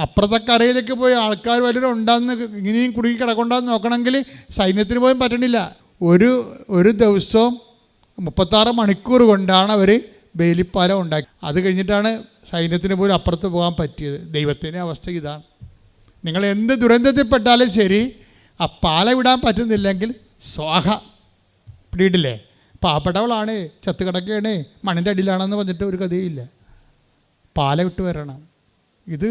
Speaker 1: അപ്പുറത്തെ കരയിലേക്ക് പോയി ആൾക്കാർ വല്ലവരും ഉണ്ടാകുന്ന ഇങ്ങനെയും കുടുങ്ങി കിടക്കൊണ്ടാന്ന് നോക്കണമെങ്കിൽ സൈന്യത്തിന് പോലും പറ്റണില്ല. ഒരു ഒരു ദിവസവും മുപ്പത്താറ് മണിക്കൂർ കൊണ്ടാണ് അവർ ബേലിപ്പാലം ഉണ്ടാക്കി. അത് കഴിഞ്ഞിട്ടാണ് സൈന്യത്തിന് പോലും അപ്പുറത്ത് പോകാൻ പറ്റിയത്. ദൈവത്തിന്റെ അവസ്ഥ ഇതാണ്. നിങ്ങൾ എന്ത് ദുരന്തത്തിൽപ്പെട്ടാലും ശരി ആ പാല വിടാൻ പറ്റുന്നില്ലെങ്കിൽ സ്വാഹ പിടിയിട്ടില്ലേ പാവപ്പെട്ടവളാണ് ചത്ത് കിടക്കുകയാണ് മണ്ണിന്റെ അടിയിലാണെന്ന് പറഞ്ഞിട്ട് ഒരു കഥയില്ല. പാല വിട്ട് വരണം. ഇത്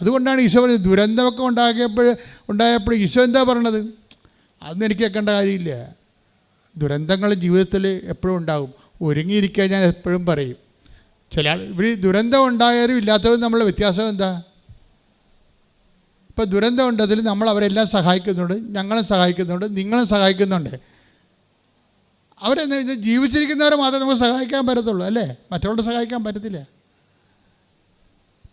Speaker 1: അതുകൊണ്ടാണ് ഈശോ പറഞ്ഞത് ദുരന്തമൊക്കെ ഉണ്ടാക്കിയപ്പോൾ ഉണ്ടായപ്പോൾ ഈശോ എന്താ പറയണത് അതൊന്നും എനിക്ക് കേൾക്കേണ്ട കാര്യമില്ല. ദുരന്തങ്ങൾ ജീവിതത്തിൽ എപ്പോഴും ഉണ്ടാകും. ഒരുങ്ങിയിരിക്കാൻ ഞാൻ എപ്പോഴും പറയും. ചില ഇവർ ദുരന്തം ഉണ്ടായാലും ഇല്ലാത്തതും നമ്മളെ വ്യത്യാസം എന്താ? ഇപ്പോൾ ദുരന്തം ഉണ്ടതിൽ നമ്മൾ അവരെല്ലാം സഹായിക്കുന്നുണ്ട് ഞങ്ങളും സഹായിക്കുന്നുണ്ട് നിങ്ങളും സഹായിക്കുന്നുണ്ട്. അവരെന്ന് വെച്ചാൽ ജീവിച്ചിരിക്കുന്നവരെ മാത്രമേ നമുക്ക് സഹായിക്കാൻ പറ്റത്തുള്ളൂ അല്ലേ? മറ്റുള്ളവരെ സഹായിക്കാൻ പറ്റത്തില്ല.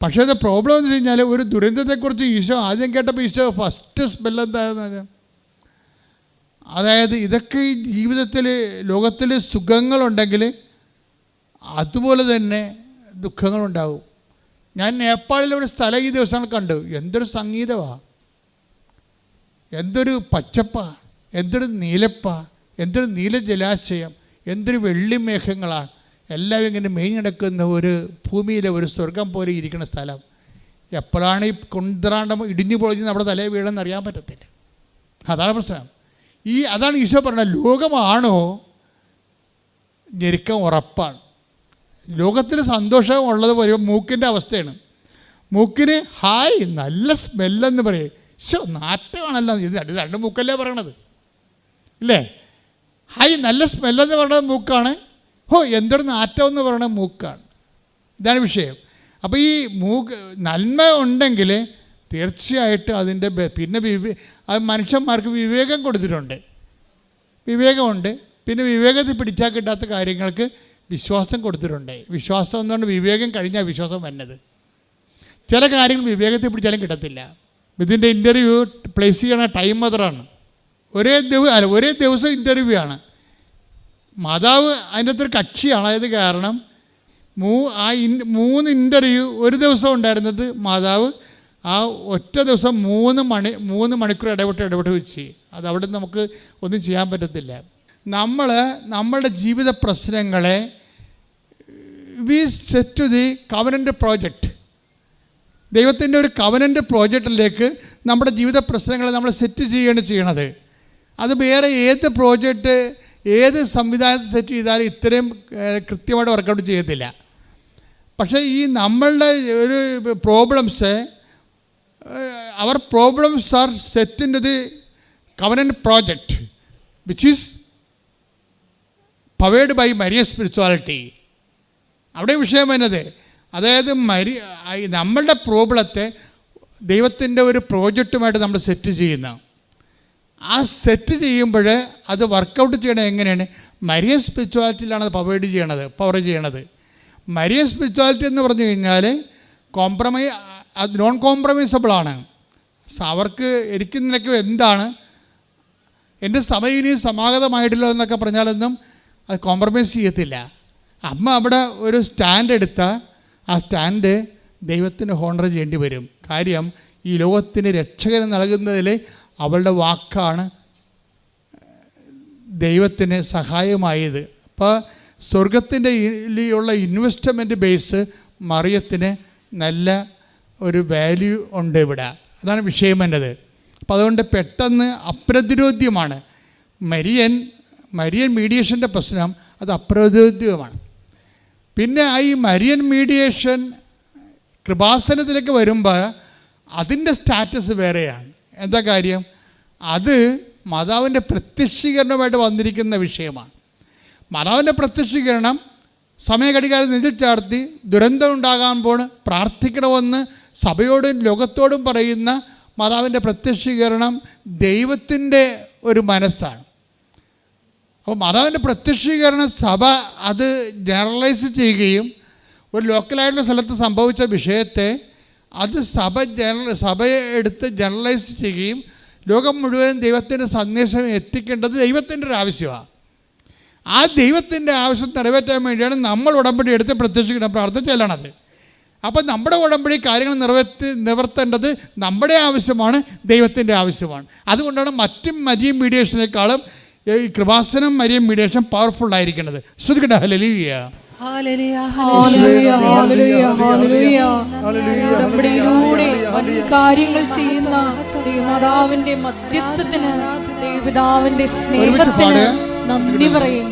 Speaker 1: പക്ഷേ അത് പ്രോബ്ലം എന്ന് വെച്ച് കഴിഞ്ഞാൽ ഒരു ദുരന്തത്തെക്കുറിച്ച് ഈശോ ആദ്യം കേട്ടപ്പോൾ ഈശോ ഫസ്റ്റ് സ്മെല്ലെന്തായിരുന്നു അതായത് ഇതൊക്കെ ഈ ജീവിതത്തിൽ ലോകത്തിൽ സുഖങ്ങളുണ്ടെങ്കിൽ അതുപോലെ തന്നെ ദുഃഖങ്ങളുണ്ടാവും. ഞാൻ നേപ്പാളിലെ ഒരു സ്ഥലം ഈ ദിവസങ്ങൾ കണ്ടു. എന്തൊരു സംഗീതമാണ് എന്തൊരു പച്ചപ്പ. എന്തൊരു നീലപ്പ. എന്തൊരു നീല ജലാശയം. എന്തൊരു വെള്ളിമേഘങ്ങളാണ് എല്ലാം ഇങ്ങനെ മേഞ്ഞടക്കുന്ന ഒരു ഭൂമിയിലെ ഒരു സ്വർഗം പോലെ ഇരിക്കുന്ന സ്ഥലം. എപ്പോഴാണ് ഈ കുന്തറാണ്ടം ഇടിഞ്ഞു പൊളിഞ്ഞ് നമ്മുടെ തലയിൽ വീഴെന്ന് അറിയാൻ പറ്റത്തില്ല. അതാണ് പ്രശ്നം. ഈ അതാണ് ഈശോ പറഞ്ഞത് ലോകമാണോ? ഞെരുക്കം ഉറപ്പാണ്. ലോകത്തിന് സന്തോഷം ഉള്ളത് പോലെ മൂക്കിന്റെ അവസ്ഥയാണ്. മൂക്കിന് ഹായ് നല്ല സ്മെല്ലെന്ന് പറയും. ശോ നാറ്റമാണല്ലോ. ഇത് രണ്ട് രണ്ട് മൂക്കല്ലേ പറയണത്? ഇല്ലേ? ഹായ് നല്ല സ്മെല്ലെന്ന് പറയുന്നത് മൂക്കാണ്. ഹോ എന്തൊരു നാറ്റം എന്ന് പറയുന്നത് മൂക്കാണ്. ഇതാണ് വിഷയം. അപ്പോൾ ഈ മൂക്ക് നന്മ ഉണ്ടെങ്കിൽ തീർച്ചയായിട്ടും അതിന്റെ പിന്നെ വിവേ അത് മനുഷ്യന്മാർക്ക് വിവേകം കൊടുത്തിട്ടുണ്ട്. വിവേകമുണ്ട്. പിന്നെ വിവേകത്തിൽ പിടിച്ചാൽ കിട്ടാത്ത കാര്യങ്ങൾക്ക് വിശ്വാസം കൊടുത്തിട്ടുണ്ട്. വിശ്വാസം എന്ന് പറഞ്ഞാൽ വിവേകം കഴിഞ്ഞാൽ വിശ്വാസം വന്നത്. ചില കാര്യങ്ങൾ വിവേകത്തിൽ പിടിച്ചാലും കിട്ടത്തില്ല. ഇതിന്റെ ഇന്റർവ്യൂ പ്ലേസ് ചെയ്യണ ടൈം മാത്രമാണ്. ഒരേ ദിവസം അല്ല ഒരേ ദിവസം ഇന്റർവ്യൂ ആണ്. മാതാവ് അതിന്റെ അത്ര കക്ഷിയാണ് അതായത് കാരണം മൂ ആ ഇൻ മൂന്ന് ഇന്റർവ്യൂ ഒരു ദിവസം ഉണ്ടായിരുന്നത് മാതാവ് ആ ഒറ്റ ദിവസം മൂന്ന് മണി മൂന്ന് മണിക്കൂർ ഇടപെട്ട് ഇടപെട്ട് വെച്ച് അത് അവിടെ നമുക്ക് ഒന്നും ചെയ്യാൻ പറ്റത്തില്ല. നമ്മൾ നമ്മളുടെ ജീവിത പ്രശ്നങ്ങളെ we set to the covenant project ദൈവത്തിന്റെ ഒരു കവനന്റ് പ്രോജക്റ്റിലേക്ക് നമ്മുടെ ജീവിത പ്രശ്നങ്ങളെ നമ്മൾ സെറ്റ് ചെയ്യുകയാണ് ചെയ്യണത്. അത് വേറെ ഏത് പ്രോജക്റ്റ് ഏത് സംവിധാനത്തിൽ സെറ്റ് ചെയ്താലും ഇത്രയും കൃത്യമായിട്ട് വർക്കൗട്ട് ചെയ്യത്തില്ല. പക്ഷേ ഈ നമ്മളുടെ ഒരു problems our problems are in to the covenant project which is powered by Maria spirituality അവിടെ വിഷയം വരുന്നത് അതായത് മരി നമ്മളുടെ പ്രോബ്ലത്തെ ദൈവത്തിന്റെ ഒരു പ്രോജക്റ്റുമായിട്ട് നമ്മൾ സെറ്റ് ചെയ്യുന്ന. ആ സെറ്റ് ചെയ്യുമ്പോൾ അത് വർക്കൗട്ട് ചെയ്യണത് എങ്ങനെയാണ്? മരിയ സ്പിരിച്വാലിറ്റിയിലാണ് അത് പവേഡ് ചെയ്യണത് പവർ ചെയ്യണത്. മരിയ സ്പിരിച്വാലിറ്റി എന്ന് പറഞ്ഞു കഴിഞ്ഞാൽ കോംപ്രമൈ അത് നോൺ കോംപ്രമൈസബിളാണ് അവർക്ക് എനിക്ക് നിനക്ക് എന്താണ്? എന്റെ സമയം ഇനി സമാഗതമായിട്ടില്ല എന്നൊക്കെ പറഞ്ഞാലൊന്നും അത് കോംപ്രമൈസ് ചെയ്യത്തില്ല. അമ്മ അവിടെ ഒരു സ്റ്റാൻഡ് എടുത്ത ആ സ്റ്റാൻഡ് ദൈവത്തിന് ഹോണർ ചെയ്യേണ്ടി വരും. കാര്യം ഈ ലോകത്തിന് രക്ഷകന് നൽകുന്നതിൽ അവളുടെ വാക്കാണ് ദൈവത്തിന് സഹായമായത്. അപ്പോൾ സ്വർഗത്തിന്റെ ഉള്ള ഇൻവെസ്റ്റ്മെന്റ് ബേസ് മറിയത്തിന് നല്ല ഒരു വാല്യൂ ഉണ്ട് ഇവിടെ. അതാണ് വിഷയം എന്റെത്. അപ്പോൾ അതുകൊണ്ട് പെട്ടെന്ന് അപ്രതിരോധ്യമാണ്. മരിയൻ മരിയൻ മീഡിയേഷന്റെ പ്രശ്നം അത് അപ്രതിരോധ്യമാണ് പിന്നെ ആ ഈ മരിയൻ മീഡിയേഷൻ കൃപാസനത്തിലേക്ക് വരുമ്പോൾ അതിന്റെ സ്റ്റാറ്റസ് വേറെയാണ്. എന്താ കാര്യം? അത് മാതാവിന്റെ പ്രത്യക്ഷീകരണമായിട്ട് വന്നിരിക്കുന്ന വിഷയമാണ്. മാതാവിന്റെ പ്രത്യക്ഷീകരണം സമയഘടികാരം നെഞ്ചിൽ ചാർത്തി ദുരന്തം ഉണ്ടാകാൻ പോണ് പ്രാർത്ഥിക്കണമെന്ന് സഭയോടും ലോകത്തോടും പറയുന്ന മാതാവിന്റെ പ്രത്യക്ഷീകരണം ദൈവത്തിന്റെ ഒരു മനസ്സാണ്. അപ്പോൾ മാതാവിന്റെ പ്രത്യക്ഷീകരണം സഭ അത് ജനറലൈസ് ചെയ്യുകയും ഒരു ലോക്കലായിട്ടുള്ള സ്ഥലത്ത് സംഭവിച്ച വിഷയത്തെ അത് സഭ ജനറൽ സഭയെ എടുത്ത് ജനറലൈസ് ചെയ്യുകയും ലോകം മുഴുവൻ ദൈവത്തിന്റെ സന്ദേശം എത്തിക്കേണ്ടത് ദൈവത്തിന്റെ ഒരു ആവശ്യമാണ്. ആ ദൈവത്തിന്റെ ആവശ്യം നിറവേറ്റാൻ വേണ്ടിയാണ് നമ്മൾ ഉടമ്പടി എടുത്ത് പ്രത്യക്ഷിക്കുന്ന പ്രാർത്ഥന പ്രാർത്ഥിച്ചാലാണത് അപ്പം നമ്മുടെ ഉടമ്പടി കാര്യങ്ങൾ നിറവേറ്റി നിവർത്തേണ്ടത് നമ്മുടെ ആവശ്യമാണ് ദൈവത്തിന്റെ ആവശ്യമാണ്. അതുകൊണ്ടാണ് മറ്റ് മരിയം മീഡിയേഷനേക്കാളും ഈ കൃപാസനം മരിയം മീഡിയേഷൻ പവർഫുൾ ആയിരിക്കുന്നത്. ശ്രുതികട hallelujah
Speaker 5: hallelujah,
Speaker 2: hallelujah,
Speaker 5: hallelujah,
Speaker 2: hallelujah, hallelujah. ഉടമ്പടിയിലൂടെ കാര്യങ്ങൾ ചെയ്യുന്ന ദൈവമാതാവിന്റെ മധ്യസ്ഥത്തിന് ദൈവപിതാവിന്റെ സ്നേഹത്തിന്. നന്ദി പറയുന്നു.